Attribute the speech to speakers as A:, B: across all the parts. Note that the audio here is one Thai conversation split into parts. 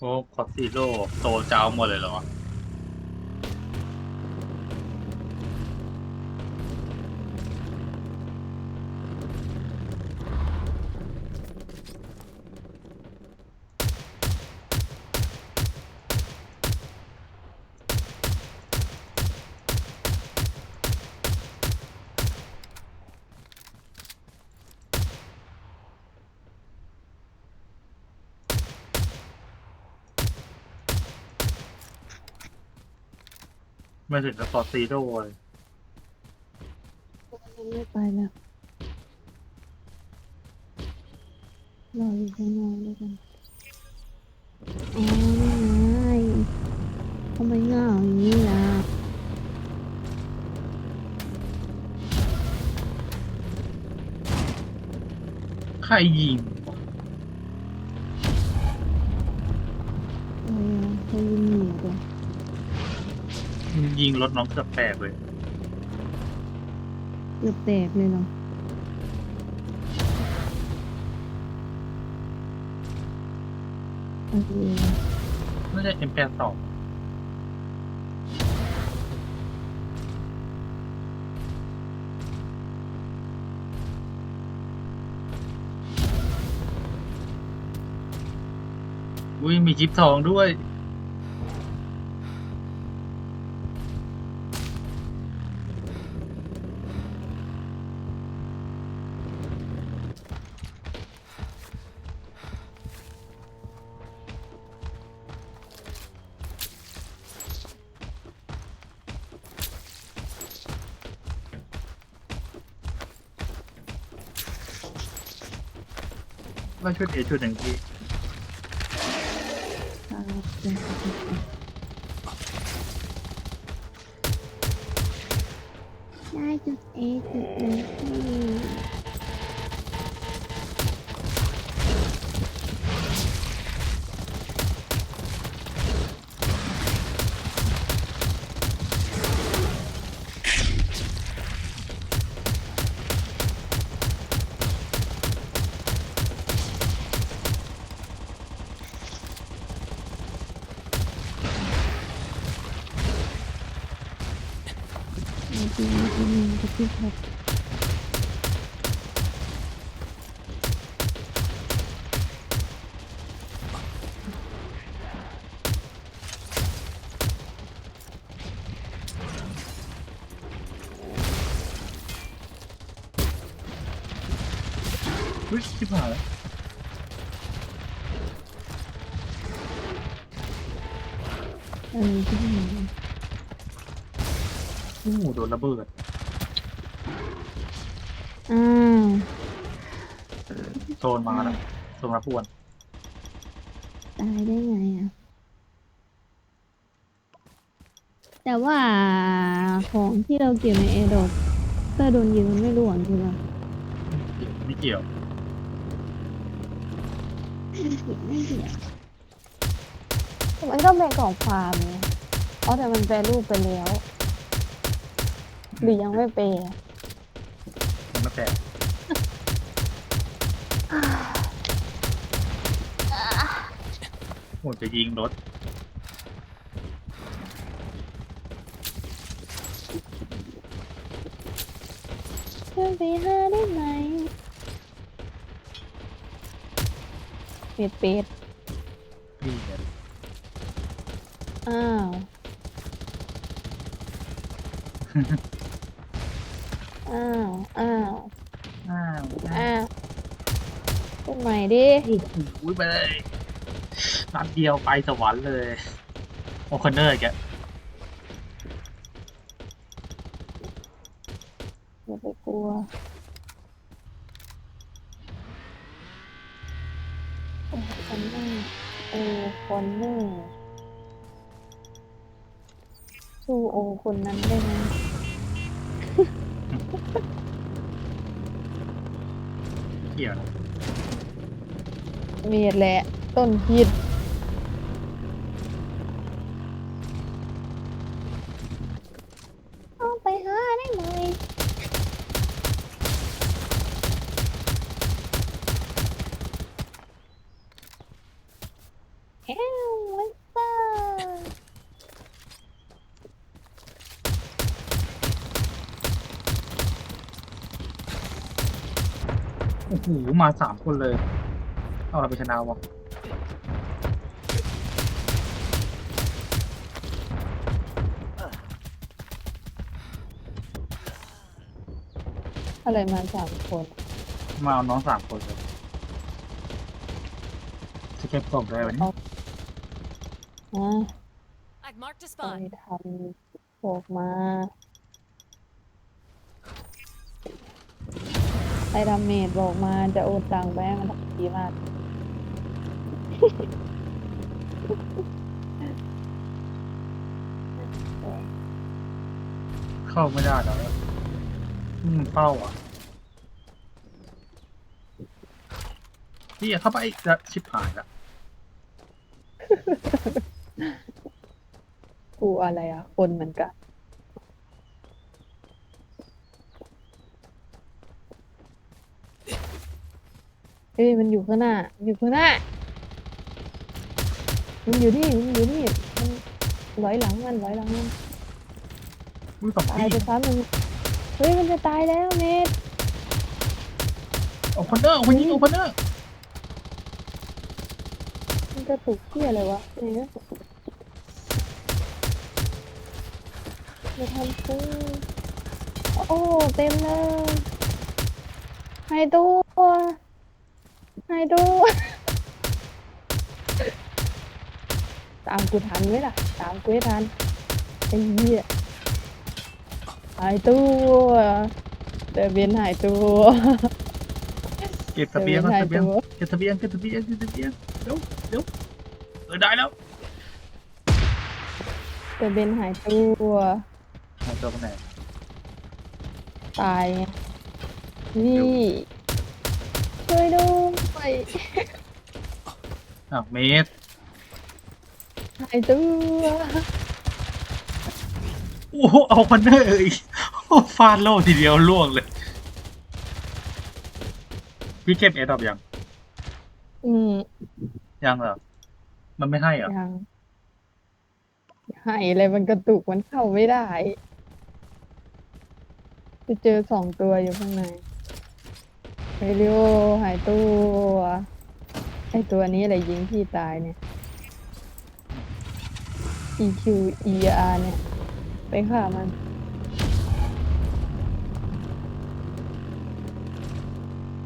A: โอ้คอสซีโร่โตเจ้าหมดเลยเหรอ ไม่ถึงกับคอสซีโร่เลย
B: ยังไม่ไปแล้วรออยู่ข้างนอกด้วยกันอ๋อนี่ไงทำไมเหงาอย่างนี้ล่ะ
A: ใครยิง
B: ยิง
A: รถน้องเกือบแตกเลย
B: เกือบแตกเลยเหรอโอเค
A: น่าจะเอ็มแปดสองอุ้ยมีจิ๊บทองด้วย ว่าชุดเอชุดหนึ่ง
B: พี่ได้จุดเอจุดหนึ่ง ก็ที่หก
A: อุ้ยชิบหายแล้ว
B: เออที่นึ่
A: โอ้โหโดนระเบิด
B: อ้าว
A: โซนมาแล้วโซนมาป่วน
B: ตายได้ไงอะ แต่ว่าของที่เราเก็บในเอดอกถ้าโดนยิงมันไม่ร่วงใช่ปะ
A: ไม่เกี่ยว
B: ไม่เกี่ยว
C: มันก็เป็นของฟาร์มไงอ๋อแต่มันแปรรูปไปแล้ว หรือยังไม่เปรย์
A: มันไม่แปลกโหจะยิงรถ
B: เพื่อนไปหาได้ไหม
C: เป็ดเป็ด
A: นี่เนี่ย
C: อ้าว อ้าวอ้าว
A: อ้าว
C: อ้าวพูดใหม่ดิ
A: โอ้โหไปเลยนัดเดียวไปสวรรค์เลย โอคอนเนอร์แก
C: อย่าไปกลัว โอ้คนเนอร์โอ้คนเนอร์สู้โอคนนั้นได้ไหม
A: เกียวนะ
C: เมียแหละ ต้นฮิต
B: เอาไปหาได้ไหม
C: แอ้ว
A: โอ้โห มาสามคนเลย เอาเราไปชนะวะ
B: อะไรมาสามคน
A: มาเอาน้องสามคนเลยจะเก็บกล่องได้วันนี้
B: อะ
D: I've marked a
B: ไป
D: spot.
B: ทำบอกมา ไอ้ดาเมจบอกมาจะโอนตังค์ไปให้มันทำดีมาก
A: เข้าไม่ได้แล้วอืมเป้าอะนี่เข้าไปจะชิบหายละ
B: กูอะไรอะ คนเหมือนกัน เฮ้ยมันอยู่ข้างหน้าอยู่ข้างหน้า มันอยู่นี่มันอยู่นี่มันร้อยหลังมันร้อยหลังมัน
A: อุ้ยสอง
B: ตาย
A: ที่
B: ไปซ้ำมันเฮ้ยมันจะตายแล้วเนท
A: โอคอนเนอร์โอคอนยิงโอคอนเนอร์
B: มันจะถูกเที่ยอะไรวะเนี่ยจะทำซื้อโอ้เต็มเลยไฮตัว ไฮตัวตามกูทันไหมล่ะ ตามกูให้ทันไอ้เหี้ยหายตัวเดยวเบียนหายตัว
A: เก็บเสบียงก่อน
B: หาย
A: เสบียง
B: ตัว
A: เก็บเสบียงเก็บเสบียงเก็บเสบียงเร็วเร็วเออได้แล้ว
B: เดยวเบียนหายตัว
A: หายตัวไปไหน
B: ตายไงนี่ ช่วยด้วย
A: อะเมตร
B: หายตัว
A: โอ้โหเอาคอนเนอร์อีกโอ้ฟาดโล่ทีเดียวล่วงเลย พี่เก็บเอดอบยัง
B: อืม
A: ยังเหรอ มันไม่ให้เหรอ
B: ยังหายอะไรมันกระตุกมันเข้าไม่ได้ไปเจอสองตัวอยู่ข้างในไป เร็วหายตัวไอตัวนี้อะไรยิงพี่ตายเนี่ย EQ ER เนี่ย ไปฆ่ามัน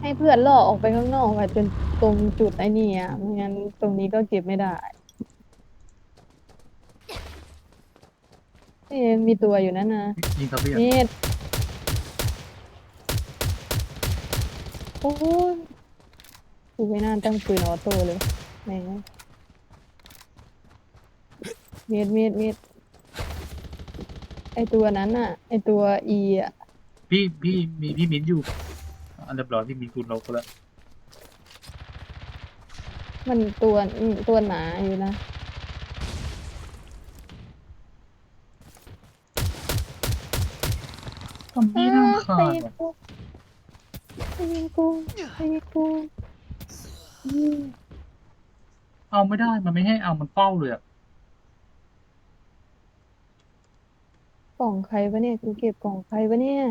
B: ให้เพื่อนล่อออกไปข้างนอกค่ะจนตรงจุดไอ้นี่อะไม่งั้นตรงนี้ก็เก็บไม่ได้นี่มีตัวอยู่นั่นนะ
A: ยิงเสบียง
B: นี่ โอ้ยกูไม่น่าตั้งปืนออโต้เลยแม่งเม็ดเม็ดเม็ดไอตัวนั้นอะ ไอตัว E อะ
A: พี่พี่มีพี่มิ้นอยู่อันเรียบร้อยพี่มีคุณลบแล้ว
B: มันตัวอืมตัวหนาอยู่นะ
A: ทำพี่น่าขา
B: ไป
A: ด
B: ยิง
A: ว่ะ
B: กูไปยิงกูไปยิงกูอืม
A: เอาไม่ได้ มันไม่ให้เอา มันเฝ้าเลยอะ
B: กล่องใครวะเนี่ย กูเก็บกล่องใครวะเนี่ย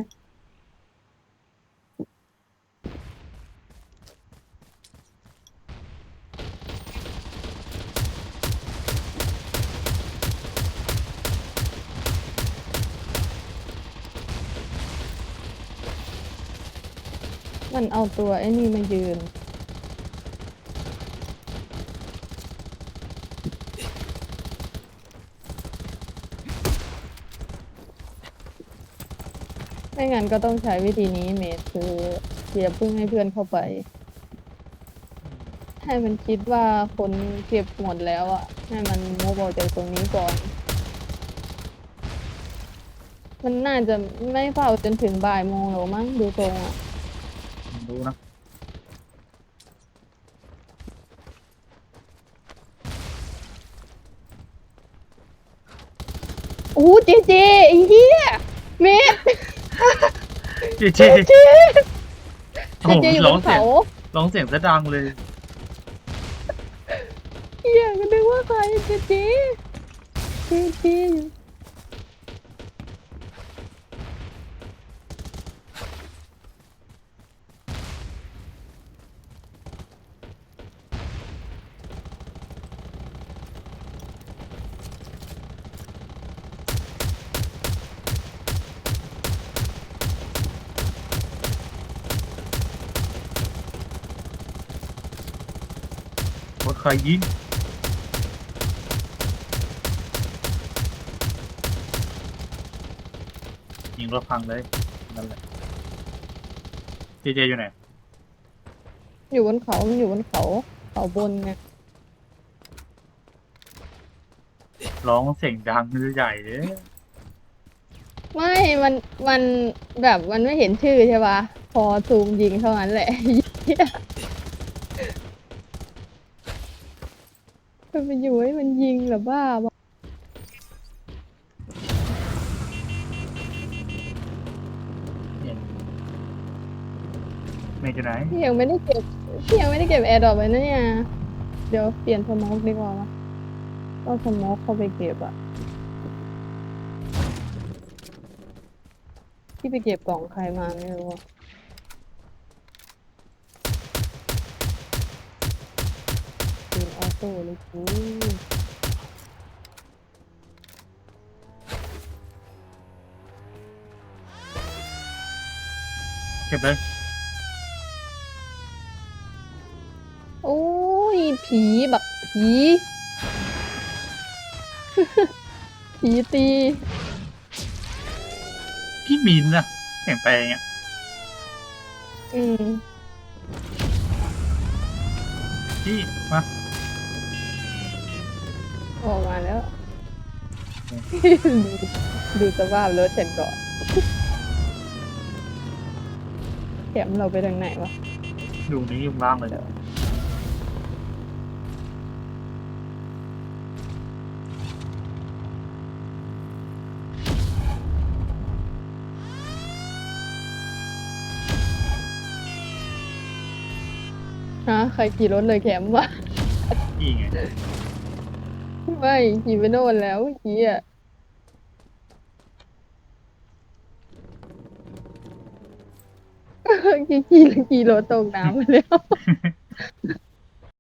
B: มันเอาตัวไอ้นี่มายืน ไม่งั้นก็ต้องใช้วิธีนี้เมทคืออย่าเพิ่งให้เพื่อนเข้าไป ให้มันคิดว่าคนเก็บหมดแล้วอะให้มันโมูฟอจากตรงนี้ก่อน มันน่าจะไม่เฝ้าจนถึงบ่ายโมงหรอมั้งดูทรงอะ
A: ดูนะ
B: อู้เจเจไอ้เหี้ยเมท
A: เจเจ
B: เจ
A: โอ้
B: เจ
A: โห
B: เจอยู่บ
A: ร้อง
B: น
A: เสียง
B: เขา
A: ร้องเสียงซะดังเลย
B: เหี้ยก็นึกว่าใครเจเจเจเจอยู่
A: ใครยิงยิงรถพังเลยนั่นแหละเจเจอยู่ไหน
B: อยู่บนเขามันอยู่บนเขาเขาบนไง
A: ร้องเสียงดังใหญ่เลย
B: ไม่มันมันแบบมันไม่เห็นชื่อใช่ปะพอซูมยิงเท่านั้นแหละ เหี้ย มันไปอยู่ให้มันยิงเหรือบ้าวะ
A: เนี่ยเมย์อยู่ไหน
B: พี่ยังไม่ได้เก็บพี่ยังไม่ได้เก็บแอร์ดรอปเลยนะเนี่ย เดี๋ยวเปลี่ยนสโมกดีกว่าวะต้องสโมกเข้าไปเก็บอะพี่ไปเก็บกล่องใครมาไม่รู้อะปืนออ โต้เลยกู
A: เก็บเลย
B: โอ้ย ผีบักผี ผีตี
A: พี่มินนะแข่งไปลงอะ
B: อืม
A: พี่มา
B: ออกมาแล้วดูดูสภาพรถฉันก่อนแถมเราไปทางไหนวะ
A: อยู่นี้อยู่ล่างเลย
B: ฮะใครขี่รถเลยแคมวะ
A: พี่ไง
B: ไม่ขี่ไปโน่นแล้วเมื่อกี้อะขี่ขี่ขี่รถตกน้ำมาแล้ว